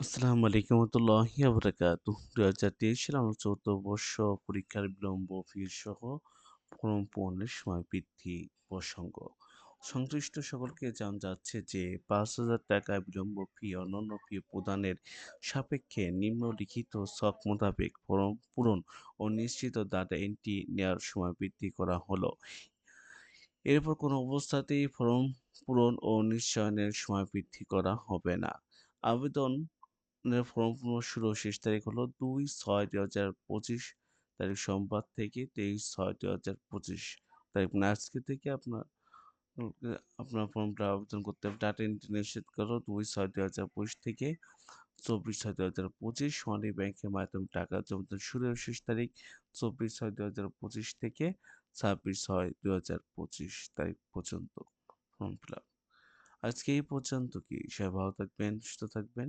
আসসালামু আলাইকুম রহমতুল্লাহি বারাকাতু। দুই হাজার তেইশ সালে আমার চৌদ্দ বর্ষ পরীক্ষার বিলম্ব ফি সহ ফর্ম পূরণের সময় বৃদ্ধি প্রসঙ্গ। সংশ্লিষ্ট সকলকে জানা যাচ্ছে যে পাঁচ হাজার টাকা বিলম্ব ফি অন্যান্য ফি প্রদানের সাপেক্ষে নিম্নলিখিত শখ মোতাবেক ফর্ম পূরণ ও নিশ্চিত ডাটা এন্ট্রি নেওয়ার সময় বৃদ্ধি করা হলো। এরপর কোনো অবস্থাতেই ফর্ম পূরণ ও নিশ্চয়নের সময় বৃদ্ধি করা হবে না। আবেদন ফর্ম শুরু শেষ তারিখ হলো দুই ছয় দুই হাজার পঁচিশ তারিখ সোমবার থেকে তেইশ ছয় দুই হাজার পঁচিশ তারিখ। মানে আজকে থেকে আপনার আপনার ফর্মটা আবেদন করতে হবে। ডাটা এন্ট্রি নিশ্চিত করো, দুই ছয় দুই হাজার পঁচিশ থেকে চব্বিশ ছয় দুই হাজার পঁচিশ সোয়ানি ব্যাংকের মাধ্যমে টাকা জমা শুরু শেষ তারিখ চব্বিশ ছয় দুই হাজার পঁচিশ থেকে ছাব্বিশ ছয় দুই হাজার পঁচিশ তারিখ পর্যন্ত ফর্ম ফিল আপ আজকে এই পর্যন্ত কি? সবাই ভালো থাকবেন, সুস্থ থাকবেন।